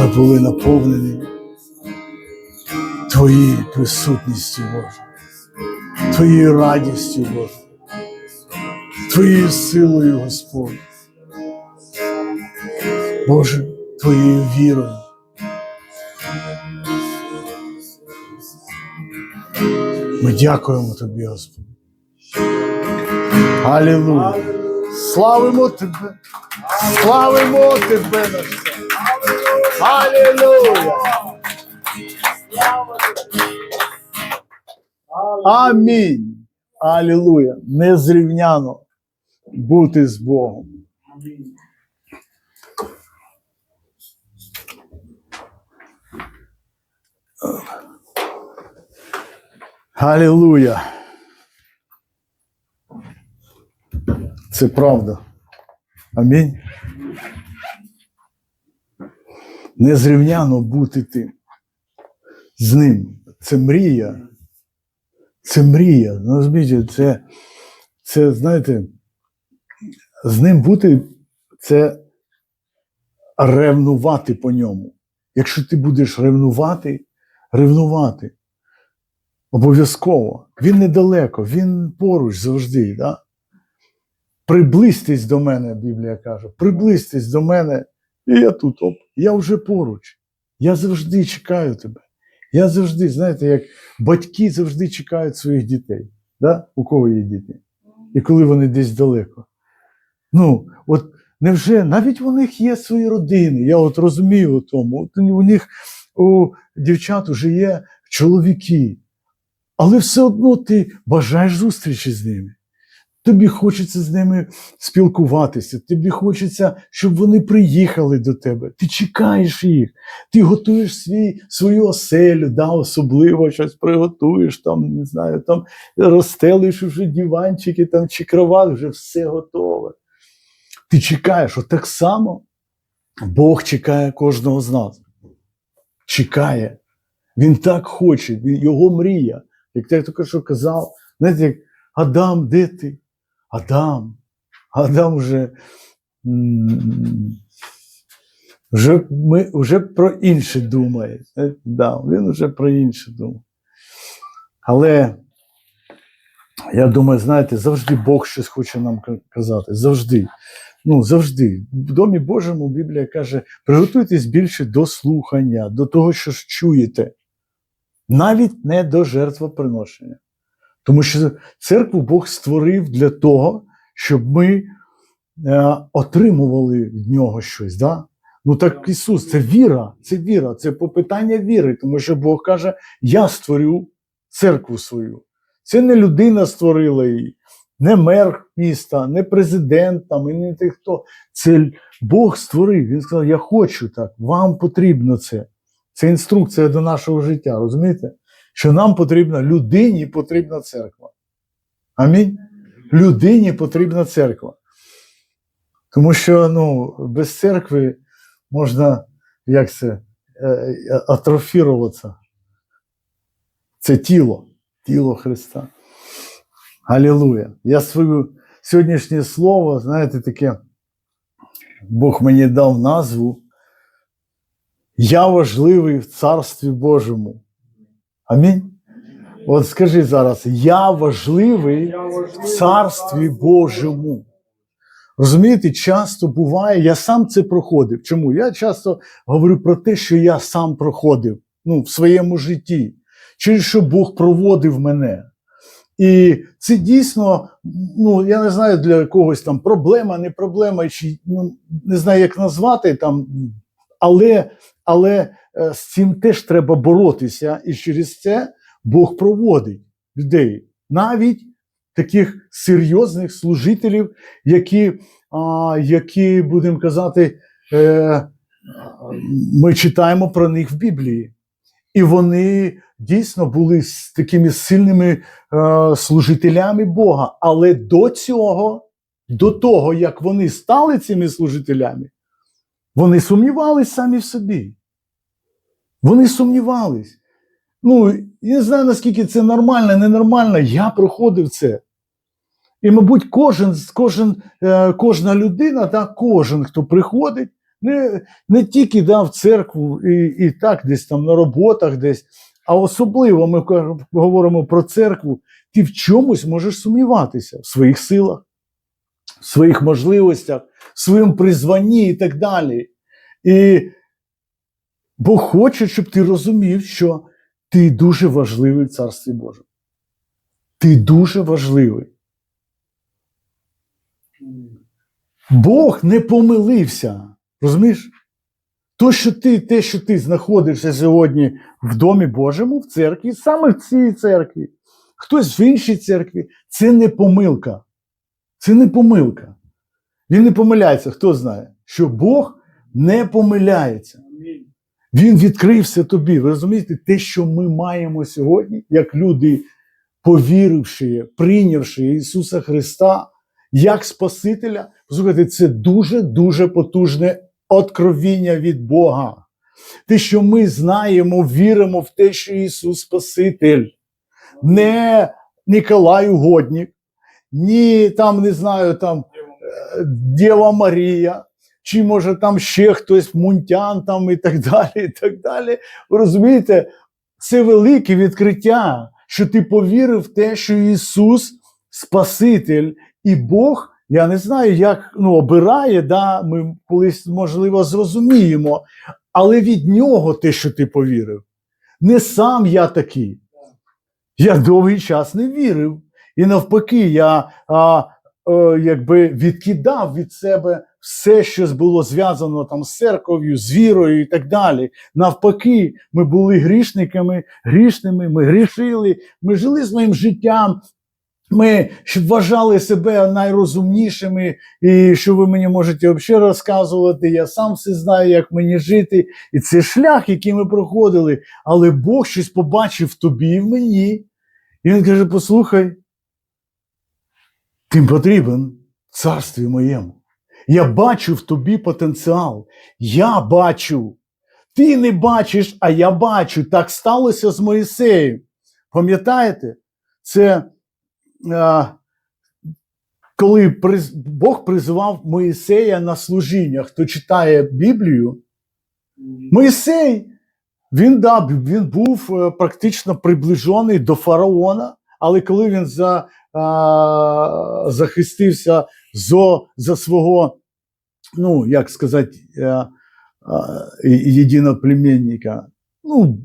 ми були наповнені Твоєю присутністю, Боже, Твоєю радістю, Боже, Твоєю силою, Господь. Боже, Твоєю вірою. Ми дякуємо Тобі, Господь. Алілуя! Славимо Тебе! Славимо Тебе, наш! Амінь! Алілуя! Незрівняно бути з Богом. Алілуя! Це правда. Амінь. Незрівняно бути тим. З ним. Це мрія. Це мрія. Ну, це, це, знаєте, з ним бути це ревнувати по ньому. Якщо ти будеш ревнувати, ревнувати. Обов'язково. Він недалеко, він поруч завжди. Да? Приблизьтесь до мене, Біблія каже, приблизьтесь до мене, і я тут, оп, я вже поруч. Я завжди чекаю тебе. Я завжди, знаєте, як батьки завжди чекають своїх дітей. Да? У кого є діти? І коли вони десь далеко. Ну, от невже навіть у них є свої родини, я от розумію у тому. От у них у дівчат вже є чоловіки, але все одно ти бажаєш зустрічі з ними. Тобі хочеться з ними спілкуватися, тобі хочеться, щоб вони приїхали до тебе. Ти чекаєш їх, ти готуєш свій, свою оселю, да, особливо щось приготуєш, там, не знаю, там розстелиш вже диванчики там, чи кровать, вже все готове. Ти чекаєш, от так само Бог чекає кожного з нас. Чекає. Він так хоче, його мрія. Як тільки що казав, знаєте, як Адам, де ти? Адам. Адам вже, вже, ми, вже про інше думає. Да, він вже про інше думає. Але я думаю, знаєте, завжди Бог щось хоче нам казати. Завжди. Ну, завжди. В Домі Божому Біблія каже: приготуйтесь більше до слухання, до того, що ж чуєте. Навіть не до жертвоприношення. Тому що церкву Бог створив для того, щоб ми е, отримували від нього щось. Да? Ну так Ісус, це віра, це віра, це попитання віри, тому що Бог каже: Я створю церкву свою. Це не людина створила її, не мер міста, не президент там, і не той хто. Це Бог створив. Він сказав: Я хочу так, вам потрібно це. Це інструкція до нашого життя, розумієте? Що нам потрібна, людині потрібна церква. Амінь. Людині потрібна церква. Тому що ну, без церкви можна, як це, е, е, атрофіруватися. Це тіло, тіло Христа. Алілуя. Я свою сьогоднішнє слово, знаєте, таке, Бог мені дав назву. Я важливий в Царстві Божому. Амінь. От скажи зараз, я важливий в Царстві Божому. Розумієте, часто буває, я сам це проходив. Чому? Я часто говорю про те, що я сам проходив ну, в своєму житті, через що Бог проводив мене. І це дійсно, ну я не знаю для когось там проблема, не проблема, чи ну, не знаю, як назвати там, але, але з цим теж треба боротися, і через це Бог проводить людей, навіть таких серйозних служителів, які, а, які будемо казати, е, ми читаємо про них в Біблії. І вони дійсно були такими сильними е, служителями Бога. Але до цього, до того, як вони стали цими служителями, вони сумнівались самі в собі. Вони сумнівались. Ну, я не знаю, наскільки це нормально, ненормально. Я проходив це. І, мабуть, кожен, кожен, е, кожна людина, та, кожен, хто приходить Не, не тільки да, в церкву і, і так, десь там на роботах, десь, а особливо ми говоримо про церкву, ти в чомусь можеш сумніватися в своїх силах, в своїх можливостях, в своєму призванні і так далі. І Бог хоче, щоб ти розумів, що ти дуже важливий в Царстві Божому. Ти дуже важливий. Бог не помилився. Розумієш? То, що ти, те, що ти знаходишся сьогодні в Домі Божому, в церкві, саме в цій церкві, хтось в іншій церкві, це не помилка. Це не помилка. Він не помиляється, хто знає, що Бог не помиляється. Він відкрився тобі. Ви розумієте, те, що ми маємо сьогодні, як люди, повіривши, прийнявши Ісуса Христа як Спасителя, послухайте, це дуже-дуже потужне откровіння від Бога. Те, що ми знаємо, віримо в те, що Ісус Спаситель, не Ніколай Угодник, ні там, не знаю, там е, Дєва Марія, чи може там ще хтось Мунтян там і так далі. і так далі. Розумієте, це велике відкриття, що ти повірив в те, що Ісус Спаситель і Бог. Я не знаю, як ну, обирає, да, ми колись, можливо, зрозуміємо, але від нього те, що ти повірив. Не сам я такий. Я довгий час не вірив. І навпаки, я а, е, якби відкидав від себе все, що було зв'язано там з церков'ю, з вірою і так далі. Навпаки, ми були грішниками, грішними, ми грішили, ми жили своїм життям. Ми вважали себе найрозумнішими, і що ви мені можете взагалі розказувати, я сам все знаю, як мені жити. І це шлях, який ми проходили. Але Бог щось побачив в тобі і в мені. І він каже: послухай, ти потрібен царстві моєму. Я бачу в тобі потенціал. Я бачу. Ти не бачиш, а я бачу. Так сталося з Моїсеєм. Пам'ятаєте? Це а, коли приз- Бог призивав Моїсея на служіння. Хто читає Біблію, Моїсей, він, да, він був е, практично приближений до фараона, але коли він за, а, захистився зо, за свого, ну, як сказати, е, і- єдиноплемінника, ну,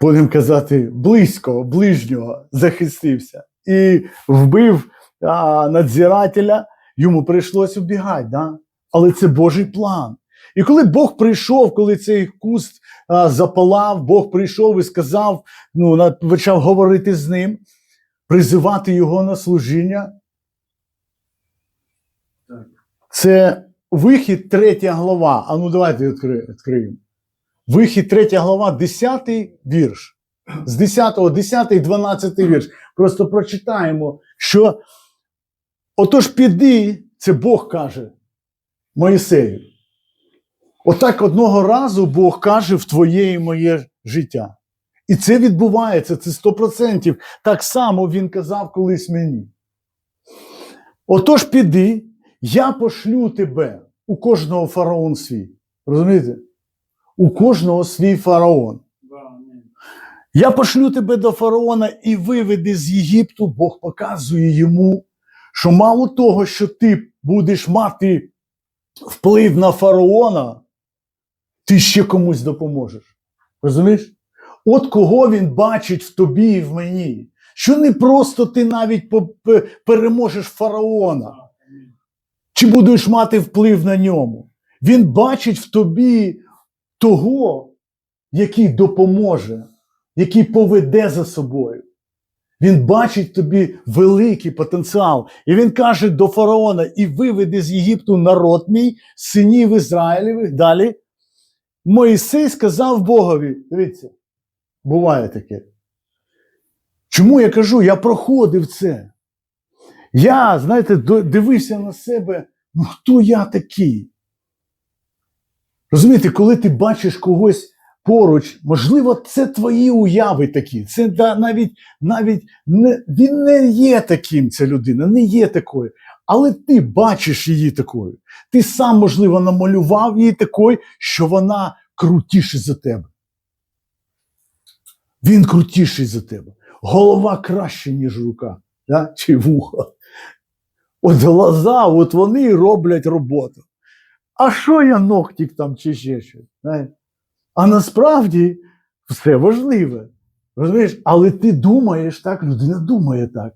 будемо казати, близького, ближнього захистився і вбив а, надзирателя, йому прийшлось убігати. Да? Але це Божий план. І коли Бог прийшов, коли цей куст а, запалав, Бог прийшов і сказав, ну, почав говорити з ним, призивати його на служіння. Це вихід, третя глава. А ну давайте відкриємо. Вихід, третя глава, 10 вірш. З 10, 10, 12 вірш. Просто прочитаємо, що отож піди, це Бог каже Моїсею. Отак одного разу Бог каже в твоє і моє життя. І це відбувається, це 100%. Так само він казав колись мені. Отож піди, я пошлю тебе у кожного фараон свій. Розумієте? У кожного свій фараон. Я пошлю тебе до фараона і виведи з Єгипту, Бог показує йому, що мало того, що ти будеш мати вплив на фараона, ти ще комусь допоможеш. Розумієш? От кого він бачить в тобі і в мені. Що не просто ти навіть переможеш фараона, чи будеш мати вплив на ньому. Він бачить в тобі того, який допоможе, який поведе за собою. Він бачить тобі великий потенціал. І він каже до фараона: і виведи з Єгипту народ мій, синів Ізраїлевих. Далі. Моїсей сказав Богові: дивіться, буває таке. Чому я кажу, я проходив це. Я, знаєте, дивився на себе, ну хто я такий? Розумієте, коли ти бачиш когось поруч, можливо, це твої уяви такі. Це навіть, навіть не, він не є таким, ця людина, не є такою. Але ти бачиш її такою. Ти сам, можливо, намалював її такою, що вона крутіша за тебе. Він крутіший за тебе. Голова краще, ніж рука, да? чи вухо. От глаза, от вони роблять роботу. А що я ногтік там чи ще щось? знаєш? А насправді все важливе. Розумієш? Але ти думаєш так, людина думає так.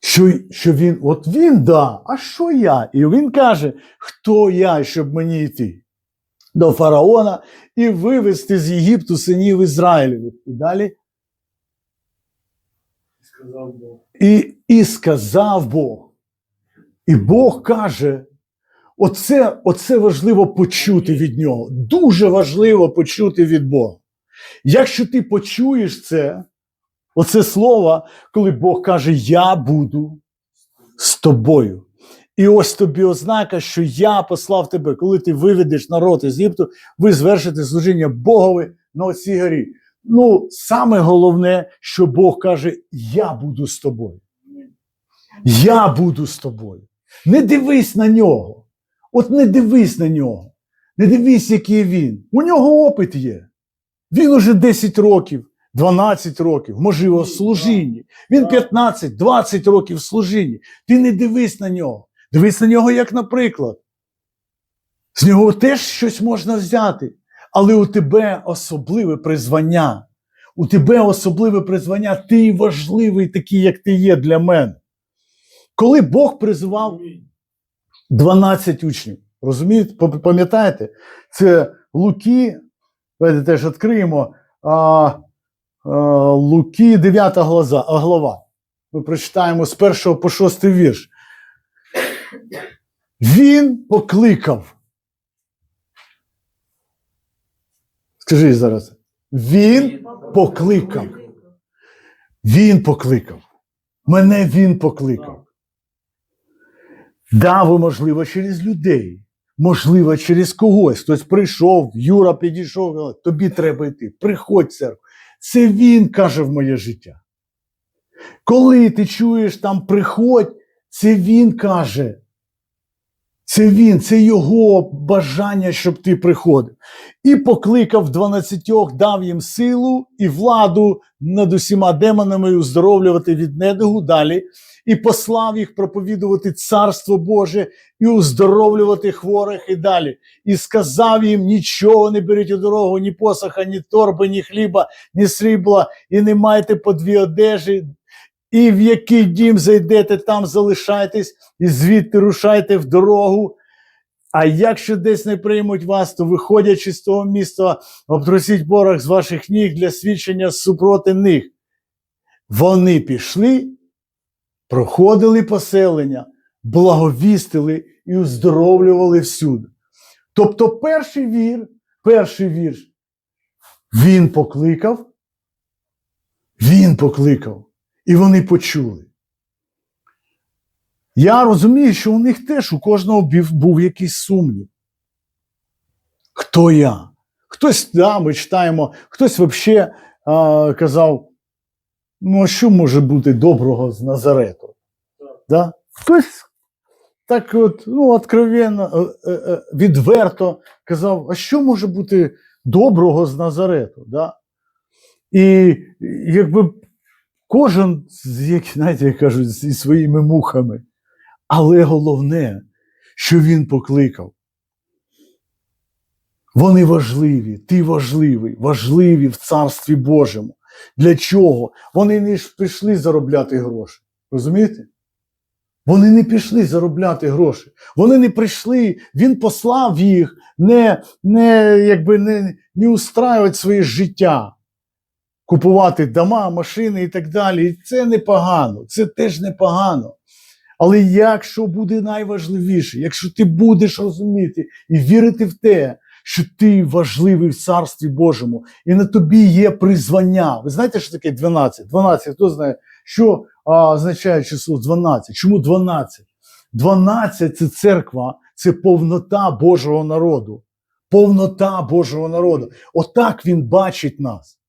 Що, що він, от він да, а що я? І він каже, хто я, щоб мені йти до фараона і вивести з Єгипту синів Ізраїлевих. І далі. Сказав Бог. І, і сказав Бог. І Бог каже: оце, оце важливо почути від нього. Дуже важливо почути від Бога. Якщо ти почуєш це, оце слово, коли Бог каже: Я буду з тобою. І ось тобі ознака, що я послав тебе, коли ти виведеш народ із Єгипту, ви звершите служіння Богові на оцій горі. Ну, саме головне, що Бог каже: Я буду з тобою. Я буду з тобою. Не дивись на нього. От не дивись на нього. Не дивись, який він. У нього опит є. Він уже 10 років, 12 років, можливо, в служінні. Він 15-20 років в служінні. Ти не дивись на нього. Дивись на нього, як наприклад. З нього теж щось можна взяти. Але у тебе особливе призвання. У тебе особливе призвання, ти важливий такий, як ти є для мене. Коли Бог призивав 12 учнів, розумієте, пам'ятаєте? Це Луки, давайте теж відкриємо. А, а, Луки, 9 глаза, глава. Ми прочитаємо з 1 по 6 вірш. Він покликав. Скажи зараз. Він покликав. Він покликав. Мене він покликав. Да, можливо, через людей. Можливо, через когось. Хтось прийшов, Юра підійшов, тобі треба йти. Приходь церкву. Це він каже в моє життя. Коли ти чуєш там приходь, це він каже. Це він, це його бажання, щоб ти приходив. І покликав дванадцятьох, дав їм силу і владу над усіма демонами і уздоровлювати від недугу далі, і послав їх проповідувати царство Боже і уздоровлювати хворих і далі. І сказав їм: нічого не беріть у дорогу, ні посоха, ні торби, ні хліба, ні срібла, і не майте по дві одежі. І в який дім зайдете, там залишайтесь, і звідти рушайте в дорогу. А якщо десь не приймуть вас, то виходячи з того міста, обтрусіть порох з ваших ніг для свідчення супроти них. Вони пішли, проходили поселення, благовістили і уздоровлювали всюди. Тобто, перший вір, перший вірш, він покликав, він покликав, і вони почули. Я розумію, що у них теж у кожного був якийсь сумнів. Хто я? Хтось, да, ми читаємо, хтось взагалі казав: ну, а що може бути доброго з Назарету? Да? Хтось так от, ну, откровенно, е, е, е, відверто казав, а що може бути доброго з Назарету? Да? І якби кожен, як, знаєте, як кажуть, зі своїми мухами. Але головне, що він покликав. Вони важливі, ти важливий, важливі в Царстві Божому. Для чого? Вони не пішли заробляти гроші. Розумієте? Вони не пішли заробляти гроші. Вони не прийшли, він послав їх не, не, якби не, не устраювати своє життя, купувати дома, машини і так далі. І це непогано, це теж непогано. Але якщо буде найважливіше, якщо ти будеш розуміти і вірити в те, що ти важливий в Царстві Божому, і на тобі є призвання. Ви знаєте, що таке 12? 12, хто знає, що а, означає число 12? Чому 12? 12 це церква, це повнота Божого народу. Повнота Божого народу. Отак він бачить нас.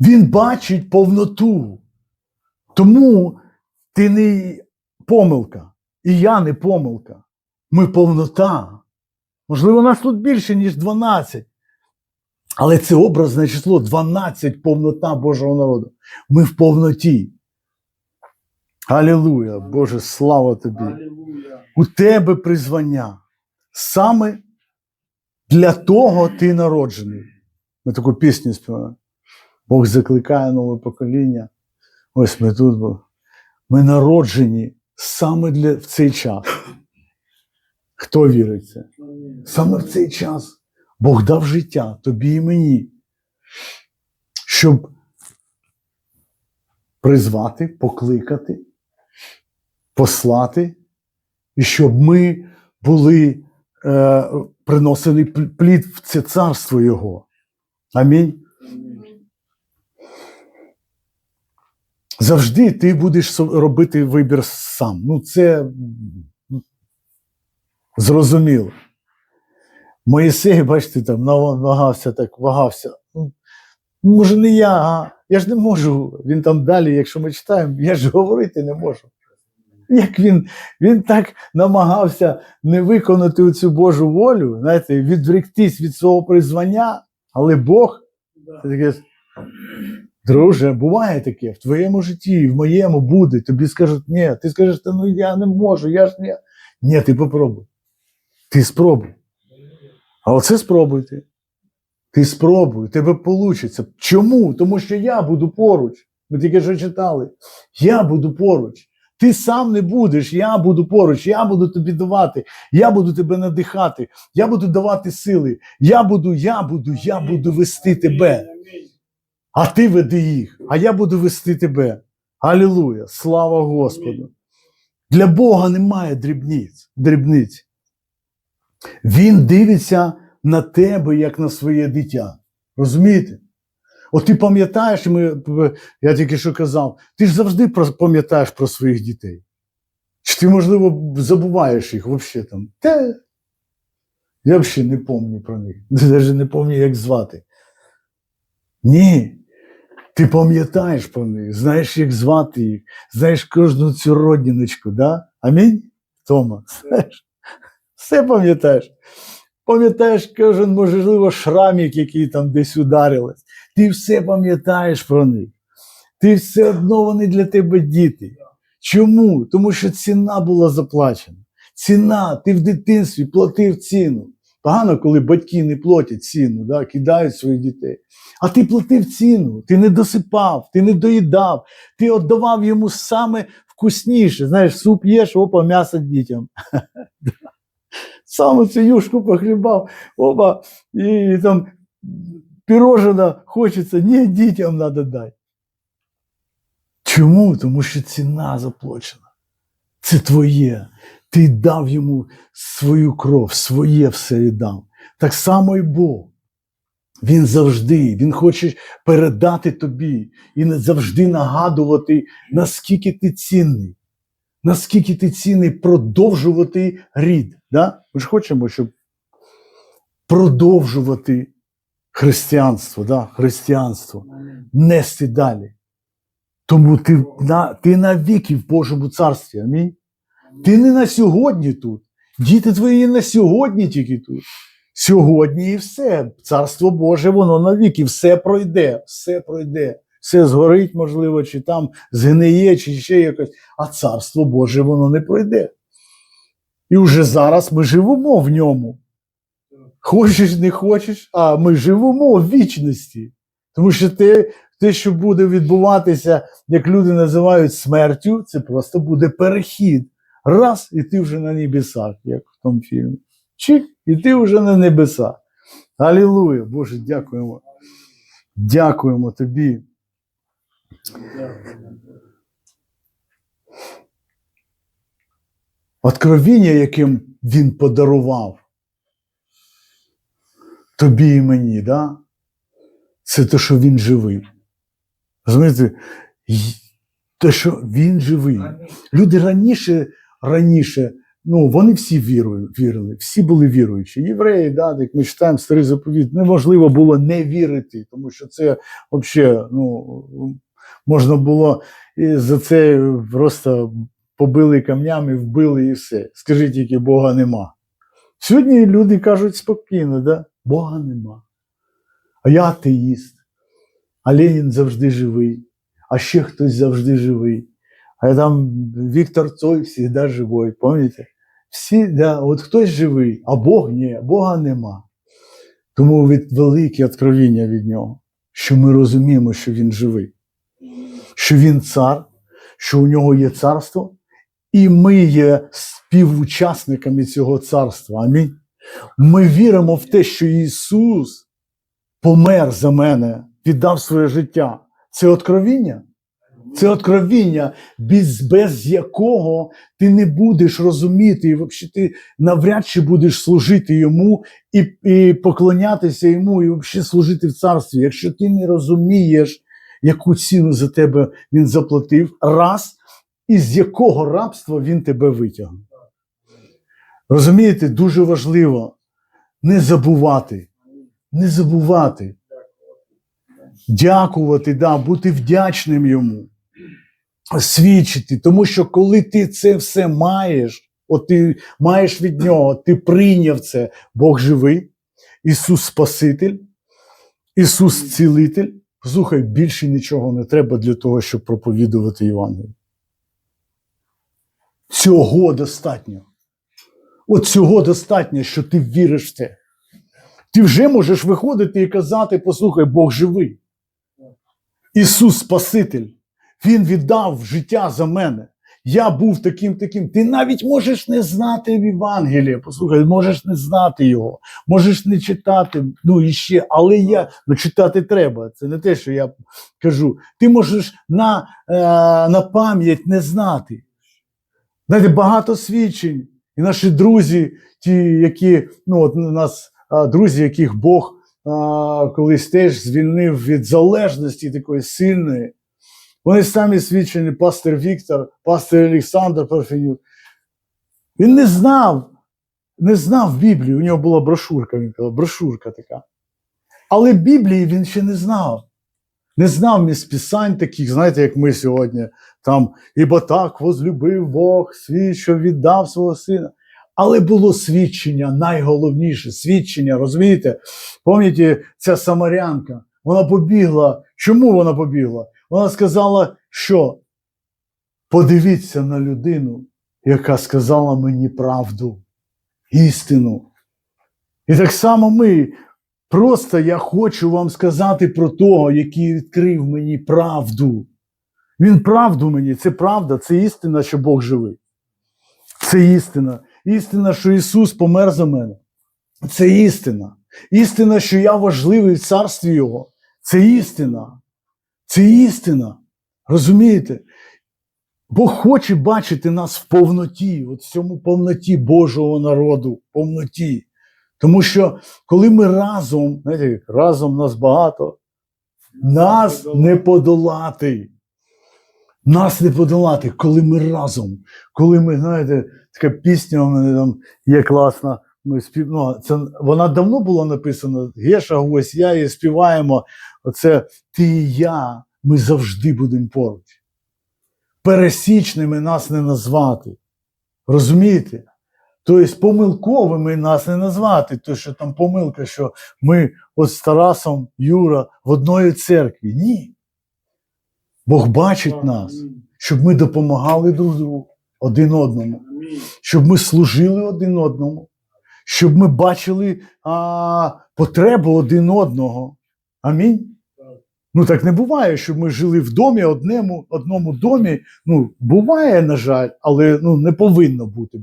Він бачить повноту. Тому ти не помилка. І я не помилка. Ми повнота. Можливо, нас тут більше, ніж 12. Але це образне число 12 повнота Божого народу. Ми в повноті. Алілуя, Боже, слава тобі. Аллилуйя. У тебе призвання. Саме для того ти народжений. Ми таку пісню співаємо. Бог закликає нове покоління. Ось ми тут. були. Ми народжені саме для, в цей час. Хто вірить це? Саме в цей час Бог дав життя тобі і мені, щоб призвати, покликати, послати, і щоб ми були, е, приносили плід в це царство Його. Амінь. Завжди ти будеш робити вибір сам. Ну, це зрозуміло. Моїсей, бачите, там вагався так, вагався. Ну, може, не я, а я ж не можу. Він там далі, якщо ми читаємо, я ж говорити не можу. Як він, він так намагався не виконати цю Божу волю, знаєте, відвріктись від свого призвання, але Бог Да. таке, друже, буває таке в твоєму житті, в моєму буде. Тобі скажуть, ні, ти скажеш, та ну я не можу, я ж не. Ні, ти попробуй. Ти спробуй. А оце спробуйте. Ти спробуй, тебе вийде. Чому? Тому що я буду поруч. Ми тільки що читали. Я буду поруч. Ти сам не будеш, я буду поруч, я буду тобі давати, я буду тебе надихати, я буду давати сили, я буду, я буду, я буду вести тебе. А ти веди їх, а я буду вести тебе. Алілуя! Слава Господу! Для Бога немає дрібниць. дрібниць. Він дивиться на тебе, як на своє дитя. Розумієте? От ти пам'ятаєш, ми, я тільки що казав, ти ж завжди пам'ятаєш про своїх дітей. Чи ти, можливо, забуваєш їх взагалі там? Те, я взагалі не пам'ятаю про них. Навіть не пам'ятаю, як звати. Ні. Ти пам'ятаєш про них, знаєш, як звати їх, знаєш кожну цю родиночку, да? Амінь? Тома, знаєш? Все пам'ятаєш. Пам'ятаєш кожен, можливо, шрамік, який там десь ударилась. Ти все пам'ятаєш про них. Ти все одно вони для тебе діти. Чому? Тому що ціна була заплачена. Ціна, ти в дитинстві платив ціну. Погано, коли батьки не платять ціну, да, кидають своїх дітей. А ти платив ціну, ти не досипав, ти не доїдав, ти віддавав йому саме вкусніше. Знаєш, суп їш, опа, м'ясо дітям. Саме цю юшку похлібав, опа, і там пірожина хочеться, ні, дітям треба дати. Чому? Тому що ціна заплачена. Це твоє. Ти дав йому свою кров, своє все віддав. Так само і Бог. Він завжди, він хоче передати тобі і завжди нагадувати, наскільки ти цінний, наскільки ти цінний продовжувати рід. Да? Ми ж хочемо, щоб продовжувати християнство, да? християнство, нести далі. Тому ти, на, ти навіки в Божому царстві. Амінь. Ти не на сьогодні тут. Діти твої не на сьогодні тільки тут. Сьогодні і все. Царство Боже, воно навіки, все пройде, все пройде. Все згорить, можливо, чи там згниє, чи ще якось. А царство Боже, воно не пройде. І вже зараз ми живемо в ньому. Хочеш, не хочеш, а ми живемо в вічності. Тому що те, те, що буде відбуватися, як люди називають смертю, це просто буде перехід. Раз, і ти вже на небесах, як в тому фільмі. Чик, і ти вже на небесах. Алілуя! Боже, дякуємо. Дякуємо тобі. Откровіння, яким він подарував тобі і мені, да? це те, що він живий. Розумієте, те, що він живий. Люди раніше, раніше, ну вони всі вірили, вірили, всі були віруючі. Євреї, да, як ми читаємо старий заповіт, неможливо було не вірити, тому що це взагалі ну, можна було за це просто побили камнями, вбили і все. Скажи тільки, Бога нема. Сьогодні люди кажуть спокійно, да? Бога нема. А я атеїст. А Ленін завжди живий, а ще хтось завжди живий. А там Віктор Цой завжди живий, пам'ятаєте? Всі, да, от хтось живий, а Бог ні, Бога нема. Тому від велике откровіння від нього, що ми розуміємо, що він живий, що він цар, що у нього є царство, і ми є співучасниками цього царства. Амінь. Ми віримо в те, що Ісус помер за мене, віддав своє життя. Це откровіння. Це откровіння, без, без якого ти не будеш розуміти, і взагалі ти навряд чи будеш служити йому і, і поклонятися йому, і взагалі служити в царстві. Якщо ти не розумієш, яку ціну за тебе він заплатив, раз, і з якого рабства він тебе витягнув. Розумієте, дуже важливо не забувати, не забувати, дякувати, да, бути вдячним йому свідчити, тому що коли ти це все маєш, от ти маєш від нього, ти прийняв це, Бог живий, Ісус Спаситель, Ісус Цілитель. Слухай, більше нічого не треба для того, щоб проповідувати Євангеліє. Цього достатньо. От цього достатньо, що ти віриш в це. Ти вже можеш виходити і казати: послухай, Бог живий. Ісус Спаситель. Він віддав життя за мене. Я був таким таким. Ти навіть можеш не знати Євангелія. Послухай, можеш не знати його, можеш не читати. Ну і ще, але я ну, читати треба. Це не те, що я кажу. Ти можеш на, е, на пам'ять не знати. Знаєте, багато свідчень. І наші друзі, ті, які ну от у нас а, друзі, яких Бог а, колись теж звільнив від залежності такої сильної. Вони самі свідчені, пастор Віктор, пастор Олександр Парфенюк. Він не знав, не знав Біблію. У нього була брошурка, він казав, брошурка така. Але Біблії він ще не знав. Не знав місць писань таких, знаєте, як ми сьогодні, там, ібо так возлюбив Бог світ, що віддав свого сина. Але було свідчення, найголовніше свідчення, розумієте? Пам'ятаєте, ця самарянка, вона побігла. Чому вона побігла? Вона сказала, що подивіться на людину, яка сказала мені правду, істину. І так само ми. Просто я хочу вам сказати про того, який відкрив мені правду. Він правду мені, це правда, це істина, що Бог живий. Це істина. Істина, що Ісус помер за мене. Це істина. Істина, що я важливий в царстві Його. Це істина. Це істина. Розумієте? Бог хоче бачити нас в повноті, от в цьому повноті Божого народу, повноті. Тому що коли ми разом, знаєте, разом нас багато, нас не подолати. Нас не подолати, коли ми разом, коли ми, знаєте, така пісня у мене там є класна. Ми спів... ну, це, вона давно була написана. Геша, ось я і співаємо. Оце ти і я, ми завжди будемо поруч. Пересічними нас не назвати. Розумієте? Тобто помилковими нас не назвати, то що там помилка, що ми от з Тарасом Юра в одної церкві. Ні. Бог бачить нас, щоб ми допомагали друг другу один одному, щоб ми служили один одному, щоб ми бачили а, потребу один одного. Амінь. Ну так не буває, щоб ми жили в домі, одному, одному домі. Ну, буває, на жаль, але ну, не повинно бути.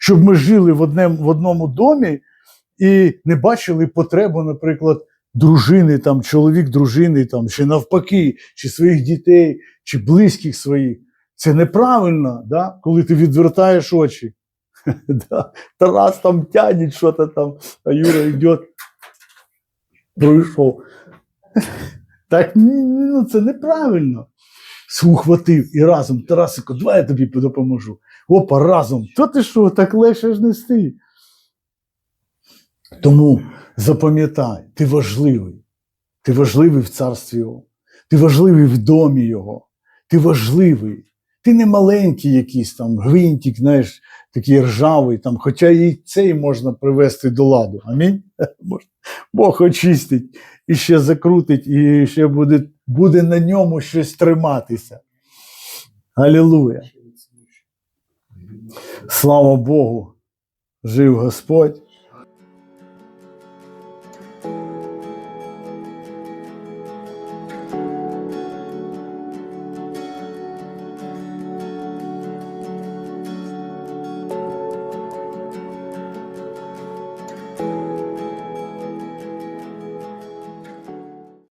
Щоб ми жили в, одному, в одному домі і не бачили потребу, наприклад, дружини, там, чоловік дружини, там, чи навпаки, чи своїх дітей, чи близьких своїх. Це неправильно, да? коли ти відвертаєш очі. да? Тарас там тягне щось там, а Юра йде, пройшов. Так ну, це неправильно. Схватив і разом, Тарасико, давай я тобі допоможу. Опа, разом. То ти що, так легше ж нести. Тому запам'ятай, ти важливий. Ти важливий в царстві Його. Ти важливий в домі Його. Ти важливий. Ти не маленький якийсь там гвинтик, знаєш, такий ржавий, там, хоча і цей можна привести до ладу. Амінь. Бог очистить і ще закрутить, і ще буде, буде на ньому щось триматися. Алілуя. Слава Богу, жив Господь.